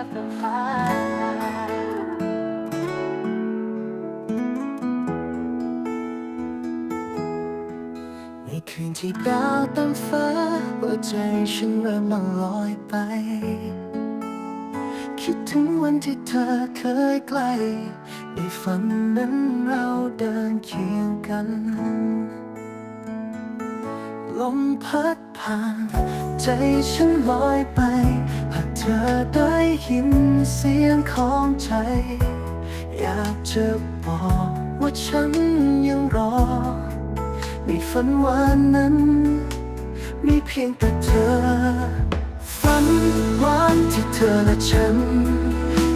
ในคืนที่ดาวเต็มฟ้าหัวใจฉันเริ่มล่องลอยไป คิดถึงวันที่เธอเคยใกล้ในฝันนั้นเราเดินเคียงกันลมพัดผ่านใจฉันลอยไป เธอได้ยินเสียงของใจ อยากจะบอกว่าฉันยังรอในฝันวันนั้น มีเพียงแต่เธอ ฝันวันที่เธอและฉัน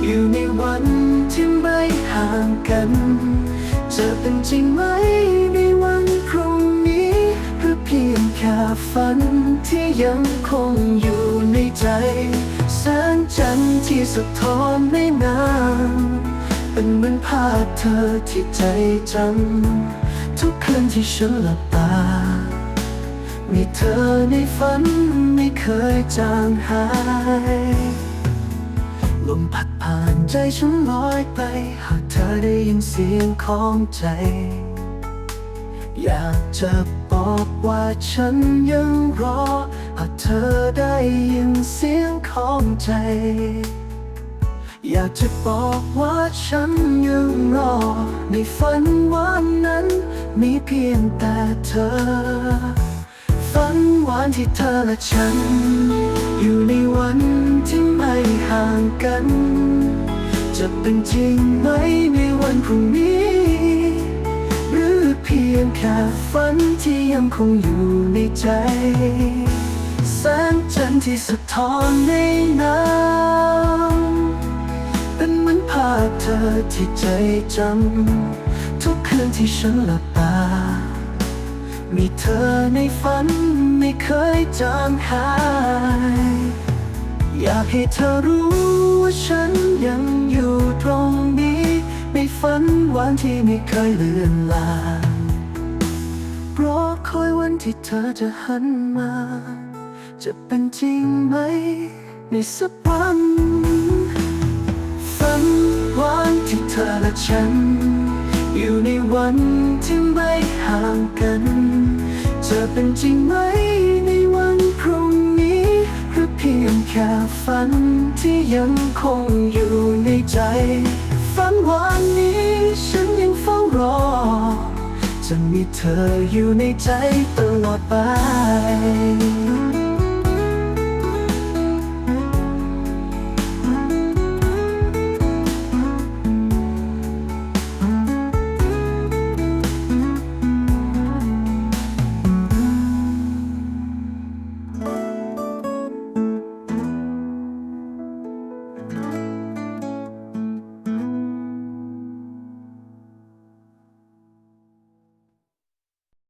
อยู่ในวันที่ไม่ห่างกัน จะเป็นจริงไหมในวันพรุ่งนี้หรือเพียงแค่ฝันที่ยังคงอยู่ในใจ ที่สะท้อนในน้ำเป็นเหมือนภาพเธอที่ใจจำทุกคืนที่ฉันหลับตา มีเธอในฝันไม่เคยจางหายลมพัดผ่านใจฉันลอยไป หากเธอได้ยินเสียงของใจ อยากจะ บอกว่าฉันยังรอหากเธอได้ยินเสียงของใจ อยากจะบอกว่าฉันยังรอ ในฝันวันนั้นมีเพียงแต่เธอ ฝันวันที่เธอและฉัน อยู่ในวันที่ไม่ห่างกัน จะเป็นจริงไหมในวันพรุ่งนี้ พียงแค่ฝันที่ยังคงอยู่ในใจ แสงจันทร์ที่สะท้อนในน้ำเป็นเหมือนภาพเธอที่ใจจำ ทุกคืนที่ฉันหลับตา มีเธอในฝันไม่เคยจางหาย อยากให้เธอรู้ว่าฉันยังอยู่ตรงนี้ในฝันวันที่ไม่เคยเลือนลาง รอคอยวันที่เธอจะหันมา จะเป็นจริงไหม ในสักวันฝันวันที่เธอและฉัน อยู่ในวันที่ไม่ห่างกัน จะเป็นจริงไหมในวันพรุ่งนี้ หรือเพียงแค่ฝันที่ยังคงอยู่ในใจ ฝันวันนี้ฉันยังเฝ้ารอ จะมีเธออยู่ในใจตลอดไป